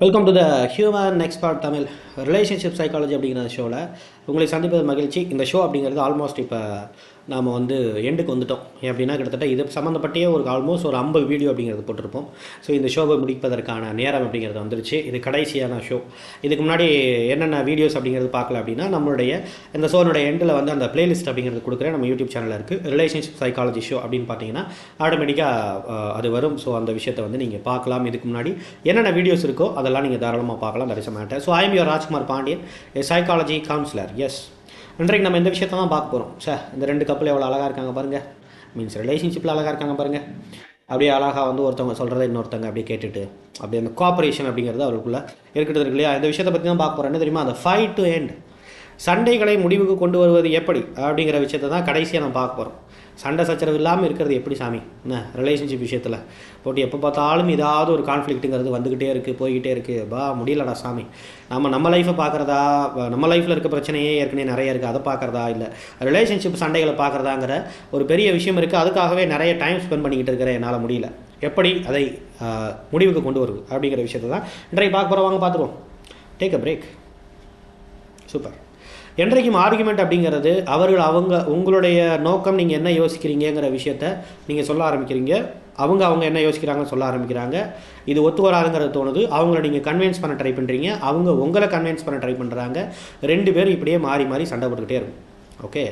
Welcome to the human expert Tamil relationship psychology அப்படிங்கிற ஷோவில் உங்களை சந்திப்பது மகிழ்ச்சி. இந்த ஷோ அப்படிங்கிறது ஆல்மோஸ்ட் இப்போ நாம் வந்து எண்டுக்கு வந்துட்டோம். ஏன் அப்படின்னா கிட்டத்தட்ட இது சம்மந்தப்பட்டே ஒரு ஆல்மோஸ்ட் ஒரு ஐம்பது வீடியோ அப்படிங்கிறது போட்டிருப்போம். ஸோ இந்த ஷோவை முடிப்பதற்கான நேரம் அப்படிங்கிறது வந்துருச்சு. இது கடைசியான ஷோ இதுக்கு முன்னாடி என்னென்ன வீடியோஸ் அப்படிங்கிறது பார்க்கல அப்படின்னா நம்மளுடைய இந்த ஷோனுடைய எண்டில் வந்து அந்த பிளேலிஸ்ட் அப்படிங்கிறது கொடுக்குறேன். நம்ம யூடியூப் சேனலில் இருக்குது ரிலேஷன்ஷிப் சைக்காலஜி ஷோ அப்படின்னு பார்த்தீங்கன்னா ஆட்டோமேட்டிக்காக அது வரும். ஸோ அந்த விஷயத்தை வந்து நீங்கள் பார்க்கலாம். இதுக்கு முன்னாடி என்னென்ன வீடியோஸ் இருக்கோ அதெல்லாம் நீங்கள் தாராளமாக பார்க்கலாம். தரிசமாட்டேன் so I am your Rajkumar Pandian psychology counsellor S இன்றைக்கு நம்ம இந்த விஷயத்தை தான் பார்க்க போகிறோம் சார் இந்த ரெண்டு கப்பல் எவ்வளோ அழகாக இருக்காங்க பாருங்கள் மீன்ஸ் ரிலேஷன்ஷிப்பில் அழகாக இருக்காங்க பாருங்கள் அப்படியே அழகாக வந்து ஒருத்தவங்க சொல்கிறத இன்னொருத்தவங்க அப்படியே கேட்டுட்டு அப்படியே அந்த கோஆப்ரேஷன் அப்படிங்கிறது அவருக்குள்ளே இருக்கிறது இருக்கு இல்லையா? இந்த விஷயத்தை பற்றி தான் பார்க்க போகிறேன் என்ன தெரியுமா? அந்த ஃபைட் டு எண்ட் சண்டைகளை முடிவுக்கு கொண்டு வருவது எப்படி அப்படிங்கிற விஷயத்தை தான் கடைசியாக நம்ம பார்க்க போகிறோம் சண்டை சச்சரவு இல்லாமல் இருக்கிறது எப்படி சாமி? என்ன ரிலேஷன்ஷிப் விஷயத்தில்? போட்டு எப்போ பார்த்தாலும் ஏதாவது ஒரு கான்ஃப்ளிக்ட்டுங்கிறது வந்துக்கிட்டே இருக்குது போய்கிட்டே இருக்குது பா முடியலடா சாமி. நம்ம நம்ம லைஃப்பை பார்க்குறதா நம்ம லைஃப்பில் இருக்க பிரச்சனையே ஏற்கனவே நிறைய இருக்குது அதை பார்க்குறதா இல்லை? ரிலேஷன்ஷிப் சண்டைகளை பார்க்குறதாங்கிற ஒரு பெரிய விஷயம் இருக்குது அதுக்காகவே நிறைய டைம் ஸ்பெண்ட் பண்ணிக்கிட்டு இருக்கிறேன். என்னால் முடியல. எப்படி அதை முடிவுக்கு கொண்டு வருது அப்படிங்கிற விஷயத்தை தான் இன்றைக்கு பார்க்க போகிறவங்க பார்த்துருவோம் டேக் அ பிரேக் சூப்பர் என்றைக்கும் ஆர்குமெண்ட் அப்படிங்கிறது அவர்கள் அவங்க உங்களுடைய நோக்கம் நீங்கள் என்ன யோசிக்கிறீங்கங்கிற விஷயத்த நீங்கள் சொல்ல ஆரம்பிக்கிறீங்க. அவங்க அவங்க என்ன யோசிக்கிறாங்கன்னு சொல்ல ஆரம்பிக்கிறாங்க. இது ஒத்து வராதுங்கிறது தோணுது. அவங்கள நீங்கள் கன்வின்ஸ் பண்ண ட்ரை பண்ணுறீங்க அவங்க உங்களை கன்வின்ஸ் பண்ண ட்ரை பண்ணுறாங்க ரெண்டு பேரும் இப்படியே மாறி மாறி சண்டை போட்டுக்கிட்டே இருக்கும். ஓகே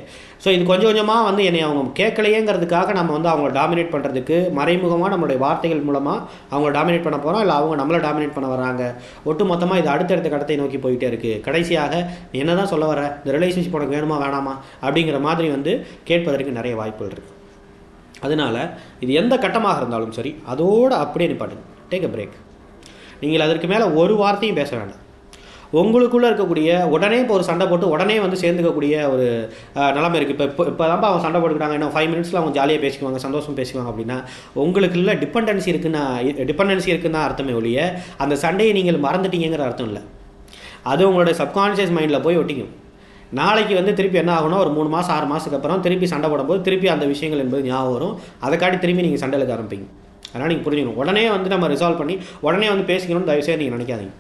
ஸோ இது கொஞ்சம் கொஞ்சமாக வந்து என்னை அவங்க கேட்கலையேங்கிறதுக்காக நம்ம வந்து அவங்கள டாமினேட் பண்ணுறதுக்கு மறைமுகமாக நம்மளுடைய வார்த்தைகள் மூலமாக அவங்கள டாமினேட் பண்ண போகிறோம் இல்லை அவங்க நம்மளை டாமினேட் பண்ண வராங்க ஒட்டு மொத்தமாக இது அடுத்தடுத்த கடத்தை நோக்கி போயிட்டே இருக்குது கடைசியாக என்ன தான் சொல்ல வர இந்த ரிலேஷன்ஷிப் உனக்கு வேணுமா வேணாமா? அப்படிங்கிற மாதிரி வந்து கேட்பதற்கு நிறைய வாய்ப்புகள் இருக்குது அதனால இது எந்த கட்டமாக இருந்தாலும் சரி அதோடு அப்படியே நிப்பாட்டுங்க. டேக் அ பிரேக் நீங்கள் அதற்கு மேலே ஒரு வார்த்தையும் பேச வேண்டாம். உங்களுக்குள்ளே இருக்கக்கூடிய உடனே இப்போ ஒரு சண்டை போட்டு உடனே வந்து சேர்ந்துக்கக்கூடிய ஒரு நிலைமை இருக்குது இப்போ இப்போ இப்போ தான் அவங்க சண்டை போட்டுக்கிறாங்க இன்னும் ஃபைவ் மினிட்ஸில் அவங்க ஜாலியாக பேசிக்குவாங்க சந்தோஷம் பேசிக்குவாங்க அப்படின்னா உங்களுக்குள்ள டிபெண்டன்சி இருக்குன்னா டிபெண்டன்சி இருக்குன்னா அர்த்தமே ஒழிய அந்த சண்டையை நீங்கள் மறந்துட்டீங்கிற அர்த்தம் இல்லை. அது உங்களோட சப்கான்ஷியஸ் மைண்டில் போய் ஒட்டிக்கும். நாளைக்கு வந்து திருப்பி என்ன ஆகணும் ஒரு மூணு மாதம் ஆறு மாதத்துக்கு அப்புறம் திருப்பி சண்டை போடும்போது திருப்பி அந்த விஷயங்கள் என்பது ஞாபகம் வரும். அதை திரும்பி நீங்கள் சண்டை எடுக்க ஆரம்பிப்பீங்க. அதனால் நீங்கள் புரிஞ்சுக்கணும். உடனே வந்து நம்ம ரிசால்வ் பண்ணி உடனே வந்து பேசிக்கணும்னு தயவுசெய்து நீங்கள் நினைக்காதீங்க.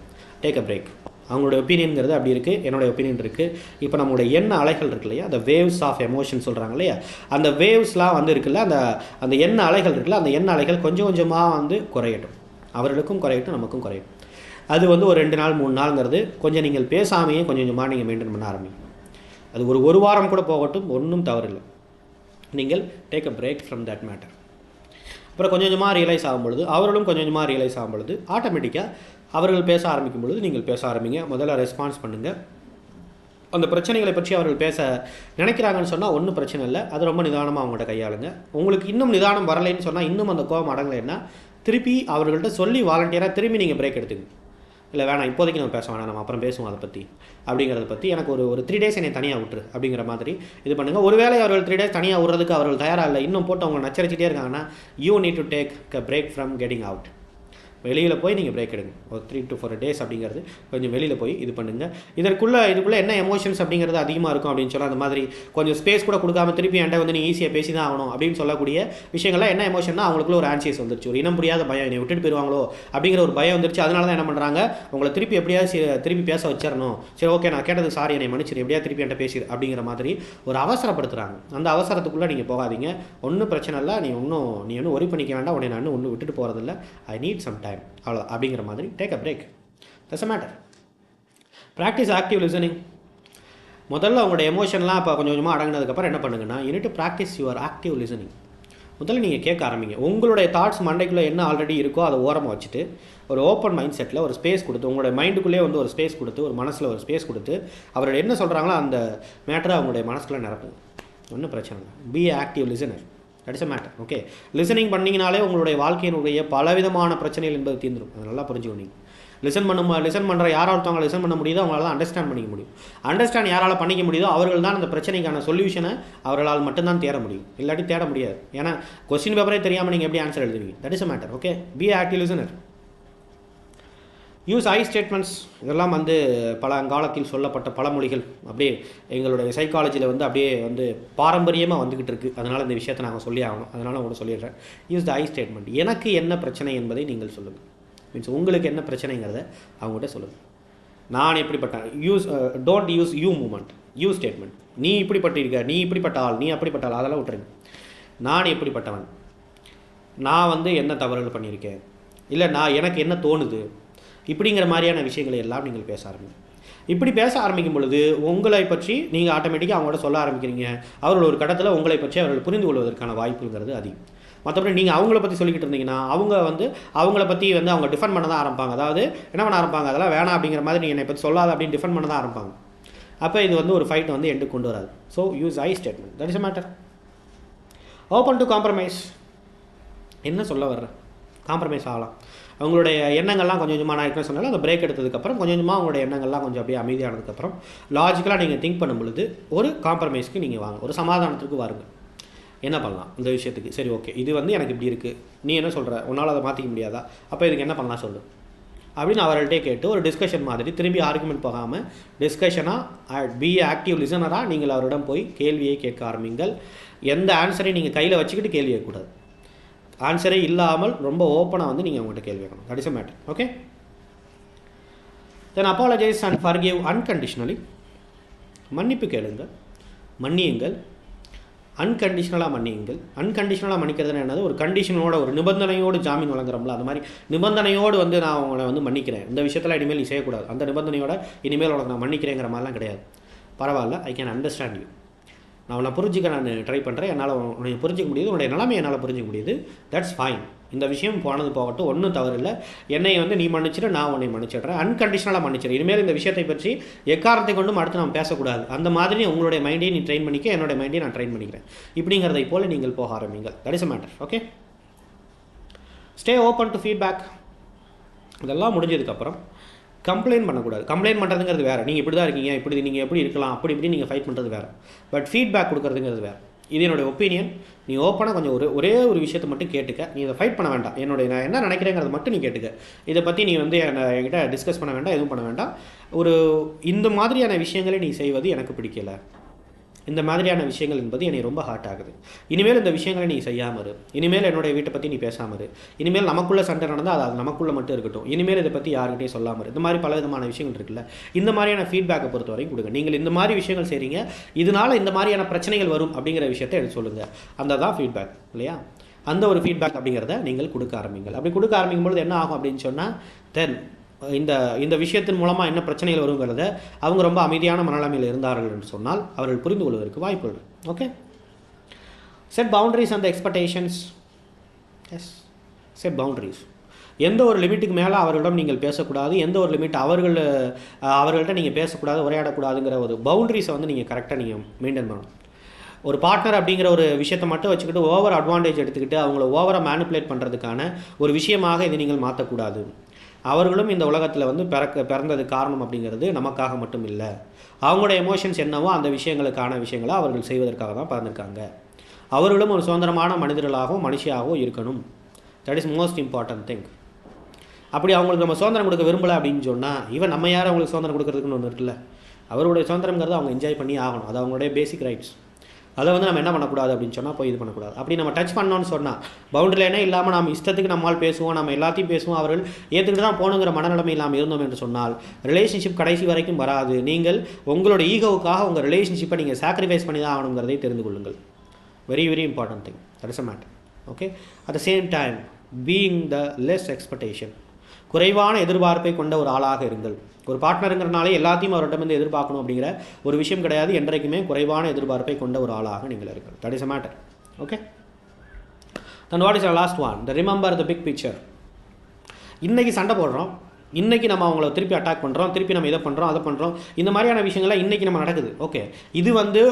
டேக் அ பிரேக் அவங்களோட ஒப்பீனியன்ங்கிறது அப்படி இருக்குது என்னோட ஒப்பீனியன் இருக்குது இப்போ நம்மளோட எண்ண அலைகள் இருக்கு இல்லையா? அந்த வேவ்ஸ் ஆஃப் எமோஷன் சொல்கிறாங்க இல்லையா? அந்த வேவ்ஸ்லாம் வந்து இருக்குல்ல அந்த அந்த எண்ண அலைகள் இருக்குல்ல அந்த எண்ண அலைகள் கொஞ்சம் கொஞ்சமாக வந்து குறையட்டும். அவர்களுக்கும் குறையட்டும் நமக்கும் குறையும் அது வந்து ஒரு ரெண்டு நாள் மூணு நாளுங்கிறது கொஞ்சம் நீங்கள் பேசாமையே கொஞ்சம் கொஞ்சமாக நீங்கள் மெயின்டைன் பண்ண ஆரம்பிங்க. அது ஒரு ஒரு வாரம் கூட போகட்டும் ஒன்றும் தவறில்லை. நீங்கள் take a break from that matter அப்புறம் கொஞ்சம் கொஞ்சமாக ரியலைஸ் ஆகும் பொழுது அவர்களும் கொஞ்சம் கொஞ்சமாக ரியலைஸ் ஆகும் பொழுது ஆட்டோமேட்டிக்காக அவர்கள் பேச ஆரம்பிக்கும் பொழுது நீங்கள் பேச ஆரம்பிங்க. முதல்ல ரெஸ்பான்ஸ் பண்ணுங்கள் அந்த பிரச்சனைகளை பற்றி அவர்கள் பேச நினைக்கிறாங்கன்னு சொன்னால் ஒன்றும் பிரச்சனை இல்லை. அது ரொம்ப நிதானமாக அவங்கள்ட்ட கையாளுங்க. உங்களுக்கு இன்னும் நிதானம் வரலைன்னு சொன்னால் இன்னும் அந்த கோபம் அடங்கலைன்னா திருப்பி அவர்கள்ட்ட சொல்லி வாலண்டியராக திரும்பி நீங்கள் பிரேக் எடுத்துக்கோங்க இல்லை வேணாம் இப்போதைக்கு நம்ம பேச வேணாம். நம்ம அப்புறம் பேசுவோம் அதை பற்றி அப்படிங்கிறத பற்றி எனக்கு ஒரு ஒரு த்ரீ டேஸ் என்னை தனியாக விட்டுரு அப்படிங்கிற மாதிரி இது பண்ணுங்கள் ஒருவேளை அவர்கள் த்ரீ டேஸ் தனியாக விடுறதுக்கு அவர்கள் தயாராக இல்லை இன்னும் போட்டு அவங்க நச்சரிச்சிட்டே இருக்காங்கன்னா you need to take a break from getting out வெளியில் போய் நீங்கள் பிரேக் எடுங்க. ஒரு த்ரீ டு ஃபோர் டேஸ் அப்படிங்கிறது கொஞ்சம் வெளியில் போய் இது பண்ணுங்கள் இதற்குள்ளே இதுக்குள்ளே என்ன எமோஷன்ஸ் அப்படிங்கிறது அதிகமாக இருக்கும் அப்படின்னு சொன்னால் அந்த மாதிரி கொஞ்சம் ஸ்பேஸ் கூட கொடுக்காம திருப்பி என்கிட்ட வந்து நீ ஈஸியாக பேசி தான் ஆகணும் அப்படின்னு சொல்லக்கூடிய விஷயங்கள்லாம் என்ன எமோஷன்னா அவங்களுக்குள்ள ஒரு ஆன்சியஸ் வந்துருச்சு. ஒரு இனம் புரியாத பயம் என்னை விட்டுட்டு போயிடுவாங்களோ அப்படிங்கிற ஒரு பயம் வந்துருச்சு. அதனால தான் என்ன பண்ணுறாங்க உங்களை திருப்பி எப்படியாவது திருப்பி பேச வச்சிடணும் சரி ஓகே நான் கேட்டது சாரி என்னை மன்னிச்சிரு எப்படியா திருப்பி என்கிட்ட பேசி அப்படிங்கிற மாதிரி ஒரு அவசரப்படுத்துகிறாங்க அந்த அவசரத்துக்குள்ளே நீங்கள் போகாதீங்க. ஒன்றும் பிரச்சனை இல்லை. நீ ஒன்றும் நீ ஒன்றும் ஒரி பண்ணிக்க வேண்டாம். உன்னை நான் ஒன்றும் விட்டுட்டு போகிறதில்ல ஐ நீட் சம் டைம் அவ்வளோ அப்படிங்கிற மாதிரி take a break that's a matter practice active listening முதல்ல உங்களோட எமோஷன்லாம் இப்போ கொஞ்சம் கொஞ்சமாக அடங்கினதுக்கப்புறம் என்ன பண்ணுங்கன்னா you need practice your active listening முதல்ல நீங்கள் கேட்க ஆரம்பிங்க. உங்களுடைய தாட்ஸ் மண்டைக்குள்ளே என்ன ஆல்ரெடி இருக்கோ அதை ஓரமாக வச்சுட்டு ஒரு ஓப்பன் மைண்ட் செட்டில் ஒரு ஸ்பேஸ் கொடுத்து உங்களுடைய மைண்டுக்குள்ளே வந்து ஒரு ஸ்பேஸ் கொடுத்து ஒரு மனசில் ஒரு ஸ்பேஸ் கொடுத்து அவர்கள் என்ன சொல்கிறாங்களோ அந்த மேட்டரை அவங்களுடைய மனசுக்குள்ளே நிரப்புங்க. ஒன்றும் பிரச்சனை இல்லை. Be active listener that's a matter okay listening பண்ணிங்கனாலே உங்களுடைய வாழ்க்கையினுடைய பலவிதமான பிரச்சனைகள் என்பது தீர்ந்துடும் அதை நல்லா புரிஞ்சுக்கணும் நீங்கள் லிசன் பண்ணும் லிசன் பண்ணுற யாரால் ஒருத்தவங்க லிசன் பண்ண முடியுதோ அவங்களால தான் அண்டர்ஸ்டாண்ட் பண்ணிக்க முடியும். அண்டர்ஸ்டாண்ட் யாரால் பண்ணிக்க முடியுதோ அவர்கள் தான் அந்த பிரச்சனைக்கான சொல்யூஷனை அவர்களால் மட்டும்தான் தேட முடியும். இல்லாட்டி தேட முடியாது. ஏன்னா கொஸ்டின் பேப்பரே தெரியாமல் நீங்கள் எப்படி ஆன்சர் எழுதுவீங்க? That is a matter okay be active listener use I statements இதெல்லாம் வந்து பழங்காலத்தில் சொல்லப்பட்ட பழமொழிகள் அப்படியே எங்களுடைய சைக்காலஜியில் வந்து அப்படியே வந்து பாரம்பரியமாக வந்துக்கிட்டு இருக்குது அதனால் இந்த விஷயத்தை நாங்கள் சொல்லி ஆகணும். அதனால் உங்களுக்கு சொல்லிடுறேன். யூஸ் த ஐ ஸ்டேட்மெண்ட் எனக்கு என்ன பிரச்சனை என்பதை நீங்கள் சொல்லுங்கள். மீன்ஸ் உங்களுக்கு என்ன பிரச்சனைங்கிறத அவங்ககிட்ட சொல்லுங்கள். நான் எப்படிப்பட்டேன் use don't use you moment you statement நீ இப்படிப்பட்டிருக்க நீ இப்படிப்பட்ட ஆள் நீ அப்படிப்பட்ட ஆள் அதெல்லாம் விட்டுருங்க. நான் எப்படிப்பட்டவன்? நான் வந்து என்ன தவறுகள் பண்ணியிருக்கேன்? இல்லை நான் எனக்கு என்ன தோணுது? இப்படிங்கிற மாதிரியான விஷயங்களை எல்லாம் நீங்கள் பேச ஆரம்பிங்க. இப்படி பேச ஆரம்பிக்கும் பொழுது உங்களை பற்றி நீங்கள் ஆட்டோமேட்டிக்காக அவங்களோட சொல்ல ஆரம்பிக்கிறீங்க. அவர்கள் ஒரு கட்டத்தில் உங்களை பற்றி அவர்கள் புரிந்து கொள்வதற்கான வாய்ப்புங்கிறது அதிகம். மற்றபடி நீங்கள் அவங்கள பற்றி சொல்லிக்கிட்டு இருந்தீங்கன்னா அவங்க வந்து அவங்கள பற்றி வந்து அவங்க டிஃபெண்ட் பண்ண தான் ஆரம்பிப்பாங்க. அதாவது என்ன பண்ண ஆரம்பிப்பாங்க? அதெல்லாம் வேணாம் அப்படிங்கிற மாதிரி நீ என்னை பற்றி சொல்லாத அப்படின்னு டிஃபெண்ட் பண்ண தான் ஆரம்பிப்பாங்க. அப்போ இது வந்து ஒரு ஃபைட் வந்து எண்டு கொண்டு வராது. So use I statement that is matter open to compromise என்ன சொல்ல வர்ற? காம்ப்ரமைஸ் ஆகலாம். அவங்களுடைய எண்ணங்கள்லாம் கொஞ்சம் கொஞ்சமாக நான் ஏற்கனவே சொன்னாலும் அந்த பிரேக் எடுத்ததுக்கப்புறம் கொஞ்சம் கொஞ்சமாக அவங்களுடைய எண்ணங்கள்லாம் கொஞ்சம் அப்படியே அமைதியானதுக்கப்புறம் லாஜிக்கலாக நீங்கள் திங்க் பண்ணும் பொழுது ஒரு காம்ப்ரமைஸ்க்கு நீங்கள் வாங்க ஒரு சமாதானத்துக்கு வாருங்க. என்ன பண்ணலாம் இந்த விஷயத்துக்கு? சரி ஓகே இது வந்து எனக்கு இப்படி இருக்குது நீ என்ன சொல்கிற உன்னால் அதை மாற்றிக்க முடியாதா? அப்போ இதுக்கு என்ன பண்ணலாம் சொல்லு? அப்படின்னு அவர்கள்ட்டே கேட்டு ஒரு டிஸ்கஷன் மாதிரி திரும்பி ஆர்குமெண்ட் போகாமல் டிஸ்கஷனாக பி ஆக்டிவ் லிசனராக நீங்கள் அவரிடம் போய் கேள்வியை கேட்க ஆரம்பிங்கள். எந்த ஆன்சரையும் நீங்கள் கையில் வச்சுக்கிட்டு கேள்வி கேட்கக்கூடாது. ஆன்சரே இல்லாமல் ரொம்ப ஓப்பனாக வந்து நீங்கள் உங்கள்கிட்ட கேள்வி கேட்கணும். That is a matter okay then apologise and forgive unconditionally மன்னிப்பு கேளுங்கள். மன்னியுங்கள். அன்கண்டிஷனலாக மன்னியுங்கள். அன்கண்டிஷனலாக மன்னிக்கிறதுனா என்னது? ஒரு கண்டிஷனோட ஒரு நிபந்தனையோடு ஜாமீன் வழங்குறோம்ல அந்த மாதிரி நிபந்தனையோடு வந்து நான் உங்களை வந்து மன்னிக்கிறேன். இந்த விஷயத்தில் இனிமேல் நீ செய்யக்கூடாது. அந்த நிபந்தனையோட இனிமேல் உனக்கு நான் மன்னிக்கிறேங்கிற மாதிரிலாம் கிடையாது. பரவாயில்ல ஐ கேன் அண்டர்ஸ்டாண்ட் யூ நான் உன்னை புரிஞ்சிக்க நான் ட்ரை பண்ணுறேன் என்னால் உன்னை புரிஞ்சிக்க முடியுது. உன்னுடைய நிலைமை என்னால் புரிஞ்சிக்க முடியுது. தட்ஸ் ஃபைன் இந்த விஷயம் போனது போகட்டும். ஒன்றும் தவறில்லை. என்னை வந்து நீ மன்னிச்சிட்டு நான் உன்னை மன்னிச்சிடுறேன். அன்கண்டிஷனலாக மன்னிச்சிடு இனிமேல் இந்த விஷயத்தை பற்றி எக்காரத்தை கொண்டும் அடுத்து நம்ம பேசக்கூடாது. அந்த மாதிரி உங்களுடைய மைண்டையும் நீ ட்ரெயின் பண்ணிக்க என்னுடைய மைண்டையும் நான் ட்ரெயின் பண்ணிக்கிறேன். இப்படிங்கிறதை போல் நீங்கள் போக ஆரம்பிங்கள். That is a matter okay stay open to feedback இதெல்லாம் முடிஞ்சதுக்கப்புறம் கம்ப்ளைண்ட் பண்ணக்கூடாது. கம்ப்ளைண்ட் பண்ணுறதுங்கிறது வேறு. நீங்கள் இப்படி தான் இருக்கீங்க இப்படி நீங்கள் எப்படி இருக்கலாம் அப்படி இப்படி நீங்கள் ஃபைட் பண்ணுறது வேறு. பட் ஃபீட்பேக் கொடுக்குறதுங்கிறது வேறு. இது என்னுடைய ஒப்பீனியன் நீ ஓப்பனாக கொஞ்சம் ஒரு ஒரே ஒரு விஷயத்தை மட்டும் கேட்டுக்க. நீ இதை ஃபைட் பண்ண வேண்டாம். என்னுடைய நான் என்ன நினைக்கிறேங்கிறத மட்டும் நீ கேட்டுக்க. இதை பற்றி நீ வந்து என்னை என்கிட்ட டிஸ்கஸ் பண்ண வேண்டாம் எதுவும் பண்ண வேண்டாம். ஒரு இந்த மாதிரியான விஷயங்களை நீ செய்வது எனக்கு பிடிக்கல. இந்த மாதிரியான விஷயங்கள் என்பது என்னை ரொம்ப ஹார்ட் ஆகுது. இனிமேல் இந்த விஷயங்களை நீ செய்யாமல் இரு. இனிமேல் என்னுடைய வீட்டை பற்றி நீ பேசாமல் இரு. இனிமேல் நமக்குள்ள சண்டை நடந்தால் அது அது மட்டும் இருக்கட்டும். இனிமேல் இதை பற்றி யாருக்கிட்டையும் சொல்லாமல் இரு. இந்த மாதிரி பல விதமான விஷயங்கள் இருக்குல்ல. இந்த மாதிரியான ஃபீட்பேக்கை பொறுத்த வரைக்கும் கொடுங்க. நீங்கள் இந்த மாதிரி விஷயங்கள் செய்கிறீங்க இதனால் இந்த மாதிரியான பிரச்சனைகள் வரும் அப்படிங்கிற விஷயத்தை எனக்கு சொல்லுங்கள் அந்த தான் ஃபீட்பேக் இல்லையா? அந்த ஒரு ஃபீட்பேக் அப்படிங்கிறத நீங்கள் கொடுக்க ஆரம்பிங்கள். அப்படி கொடுக்க ஆரம்பிக்கும் பொழுது என்ன ஆகும் அப்படின்னு சொன்னால் தென் இந்த இந்த விஷயத்தின் மூலமாக என்ன பிரச்சனைகள் வருங்கிறத அவங்க ரொம்ப அமைதியான மனநிலைமையில் இருந்தார்கள் என்று சொன்னால் அவர்கள் புரிந்து கொள்வதற்கு வாய்ப்புகள் ஓகே செட் பவுண்டரிஸ் அந்த எக்ஸ்பெக்டேஷன்ஸ் எஸ் செட் பவுண்டரிஸ் எந்த ஒரு லிமிட்டுக்கு மேலே அவர்களிடம் நீங்கள் பேசக்கூடாது எந்த ஒரு லிமிட் அவர்கள் அவர்கள்ட்ட நீங்கள் பேசக்கூடாது உரையாடக்கூடாதுங்கிற ஒரு பவுண்டரிஸை வந்து நீங்கள் கரெக்டாக நீங்கள் மெயின்டைன் பண்ணணும். ஒரு பார்ட்னர் அப்படிங்கிற ஒரு விஷயத்தை மட்டும் வச்சுக்கிட்டு ஓவர் அட்வான்டேஜ் எடுத்துக்கிட்டு அவங்கள ஓவராக மேனிப்புலேட் பண்ணுறதுக்கான ஒரு விஷயமாக இதை நீங்கள் மாற்றக்கூடாது அவர்களும் இந்த உலகத்தில் வந்து பிறக்க பிறந்தது காரணம் அப்படிங்கிறது நமக்காக மட்டும் இல்லை. அவங்களோட எமோஷன்ஸ் என்னவோ அந்த விஷயங்களுக்கான விஷயங்களை அவர்கள் செய்வதற்காக தான் பிறந்திருக்காங்க. அவர்களும் ஒரு சுதந்திரமான மனிதர்களாகவும் மனுஷியாகவும் இருக்கணும். That is most important thing அப்படி அவங்களுக்கு நம்ம சுதந்திரம் கொடுக்க விரும்பலை அப்படின்னு சொன்னால் இவன் நம்ம யாரும் அவங்களுக்கு சுதந்திரம் கொடுக்கறதுக்குன்னு ஒன்று இருக்குல்ல? அவருடைய சுதந்திரங்கிறது அவங்க என்ஜாய் பண்ணி ஆகணும். அது அவங்களுடைய பேசிக் ரைட்ஸ் அதை வந்து நம்ம என்ன பண்ணக்கூடாது அப்படின்னு சொன்னால் போய் இது பண்ணக்கூடாது. அப்படி நம்ம டச் பண்ணோம்னு சொன்னால் பவுண்டரிலேனே இல்லாமல் நம்ம இஷ்டத்துக்கு நம்மால் பேசுவோம் நம்ம எல்லாத்தையும் பேசுவோம் அவர்கள் ஏற்றுக்கிட்டு தான் போகணுங்கிற மனநிலைமை இல்லாமல் இருந்தோம் என்று சொன்னால் ரிலேஷன்ஷிப் கடைசி வரைக்கும் வராது. நீங்கள் உங்களோட ஈகோவுக்காக உங்கள் ரிலேஷன்ஷிப்பை நீங்கள் சாக்ரிஃபைஸ் பண்ணி தான் ஆகணுங்கிறதை தெரிந்து கொள்ளுங்கள். Very very important thing that is a matter okay at the same time being the less expectation குறைவான எதிர்பார்ப்பை கொண்ட ஒரு ஆளாக இருங்கள். ஒரு பார்ட்னருங்கிறனாலே எல்லாத்தையும் அவர்கிட்ட எதிர்பார்க்கணும் அப்படிங்கிற ஒரு விஷயம் கிடையாது. என்றைக்குமே குறைவான எதிர்பார்ப்பை கொண்ட ஒரு ஆளாக நீங்கள் இருக்கிற that is a matter okay then what is a last one the remember the big picture இன்றைக்கி சண்டை போடுறோம். இன்றைக்கி நம்ம அவங்கள திருப்பி அட்டாக் பண்ணுறோம் திருப்பி நம்ம இதை பண்ணுறோம் அதை பண்ணுறோம் இந்த மாதிரியான விஷயங்கள்லாம் இன்றைக்கி நம்ம நடக்குது. ஓகே இது வந்து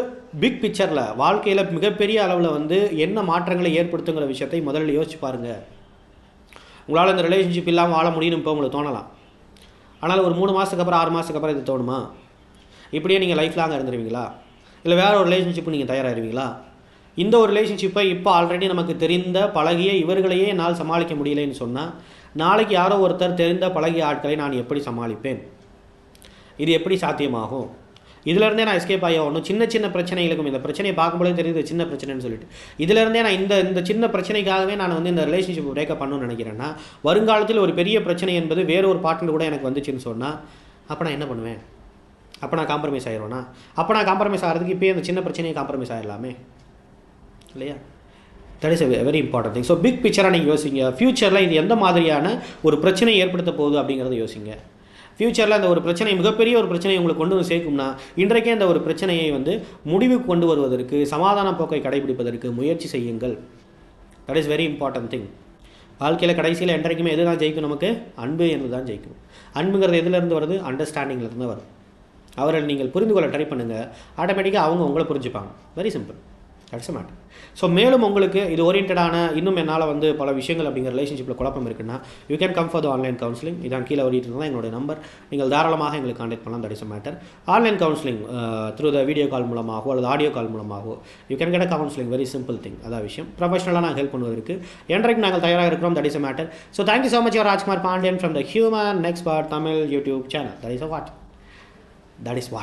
பிக் பிக்சரில் வாழ்க்கையில் மிகப்பெரிய அளவில் வந்து என்ன மாற்றங்களை ஏற்படுத்துங்கிற விஷயத்தை முதல்ல யோசிச்சு பாருங்கள் உங்களால் இந்த ரிலேஷன்ஷிப் இல்லாமல் வாழ முடியும்னு இப்போ உங்களுக்கு தோணலாம். ஆனால் ஒரு மூணு மாதத்துக்கு அப்புறம் ஆறு மாதத்துக்கு அப்புறம் இது தோணுமா? இப்படியே நீங்கள் லைஃப் லாங்காக இருந்துருவீங்களா? இல்லை வேற ஒரு ரிலேஷன்ஷிப்பு நீங்கள் தயாராகிருவீங்களா இந்த ஒரு ரிலேஷன்ஷிப்பை இப்போ ஆல்ரெடி நமக்கு தெரிந்த பழகிய இவர்களையே என்னால் சமாளிக்க முடியலைன்னு சொன்னால் நாளைக்கு யாரோ ஒருத்தர் தெரிந்த பழகிய ஆட்களை நான் எப்படி சமாளிப்பேன்? இது எப்படி சாத்தியமாகும்? இதுலேருந்தே நான் எஸ்கேப் ஆகி ஆகணும் சின்ன சின்ன பிரச்சனைகளுக்கும் இந்த பிரச்சனையை பார்க்கும்போதே தெரியுது சின்ன பிரச்சனைன்னு சொல்லிட்டு. இதுலேருந்தே நான் இந்த இந்த சின்ன பிரச்சனைக்காகவே நான் வந்து இந்த ரிலேஷன்ஷிப் பிரேக்கப் பண்ணணும்னு நினைக்கிறேன்னா வருங்காலத்தில் ஒரு பெரிய பிரச்சனை என்பது வேற ஒரு பார்ட்னர் கூட எனக்கு வந்துச்சுன்னு சொன்னால் அப்போ நான் என்ன பண்ணுவேன்? அப்போ நான் காம்ப்ரமைஸ் ஆயிடுவேனா? அப்போ நான் காம்ப்ரமைஸ் ஆகிறதுக்கு இப்போயே அந்த சின்ன பிரச்சனையை காம்ப்ரமைஸ் ஆகிடலாமே இல்லையா? That is a very important thing so big பிக்சராக நீங்கள் யோசிங்க. ஃப்யூச்சரில் இது எந்த மாதிரியான ஒரு பிரச்சனையை ஏற்படுத்த போகுது அப்படிங்கிறத யோசிங்க. ஃப்யூச்சரில் அந்த ஒரு பிரச்சனை மிகப்பெரிய ஒரு பிரச்சனையை உங்களுக்கு கொண்டு வந்து சேர்க்கும்னா இன்றைக்கே அந்த ஒரு பிரச்சனையை வந்து முடிவுக்கு கொண்டு வருவதற்கு சமாதான போக்கை கடைபிடிப்பதற்கு முயற்சி செய்யுங்கள். That is very important thing வாழ்க்கையில் கடைசியில் என்றைக்குமே எது தான் ஜெயிக்கும் நமக்கு? அன்பு என்று தான் ஜெயிக்கும். அன்புங்கிறது எதுலேருந்து வருது? அண்டர்ஸ்டாண்டிங்லேருந்து வரும் அவரை நீங்கள் புரிந்து கொள்ள ட்ரை பண்ணுங்கள் ஆட்டோமேட்டிக்காக அவங்க உங்களை புரிஞ்சுப்பாங்க. Very simple that's matter so மேலும் உங்களுக்கு இது ஓரியன்டான இன்னும் என்னால் வந்து பல விஷயங்கள் அப்படிங்கிற ரிலேஷன்ஷிப்பில் குழப்பம் இருக்குன்னா you can come for the online counselling இதான் கீழே ஓடிட்டு இருந்தால் என்னோட நம்பர் நீங்கள் தாராளமாக எங்களுக்கு கான்டாக்ட் பண்ணலாம். That is matter online counselling through the video call மூலமாகவோ அல்லது ஆடியோ கால் மூலமாகவோ you can get a counselling very simple thing அதான் விஷயம். ப்ரொஃபஷனலாக நாங்கள் ஹெல்ப் பண்ணுவதற்கு என்றைக்கு நாங்கள் தயாராக இருக்கிறோம். That is matter so thank you so much Rajkumar Pandian from the human expert Tamil YouTube channel that is a what that is what